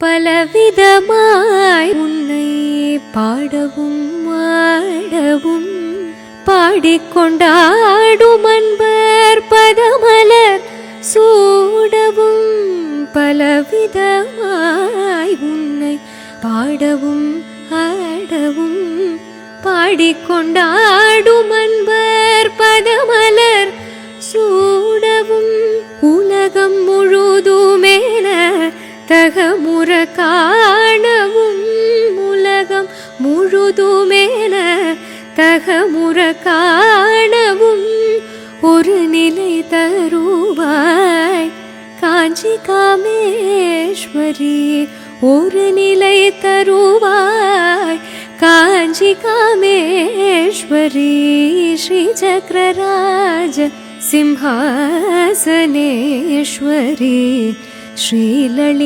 பலவிதமாய் உன்னை பாடவும் ஆடவும் பாடிக்கொண்டாடும் அன்பர் பதமலர் சூடவும் பலவிதமாய் உன்னை பாடவும் ஆடவும் பாடிக்கொண்டாடும் அன்பர் பதமலர் சூடவும் உலகம் முழுதுமேன தக முழுதுமேன தகமுற காணவும் ஒரு நிலை தருவாய் காஞ்சி காமேஸ்வரி ஒரு நிலை தருவாய் காஞ்சி காமேஸ்வரி ஸ்ரீ சக்கரராஜ சிம்ஹாசனேஸ்வரி ஸ்ரீலலிதாம்பிகா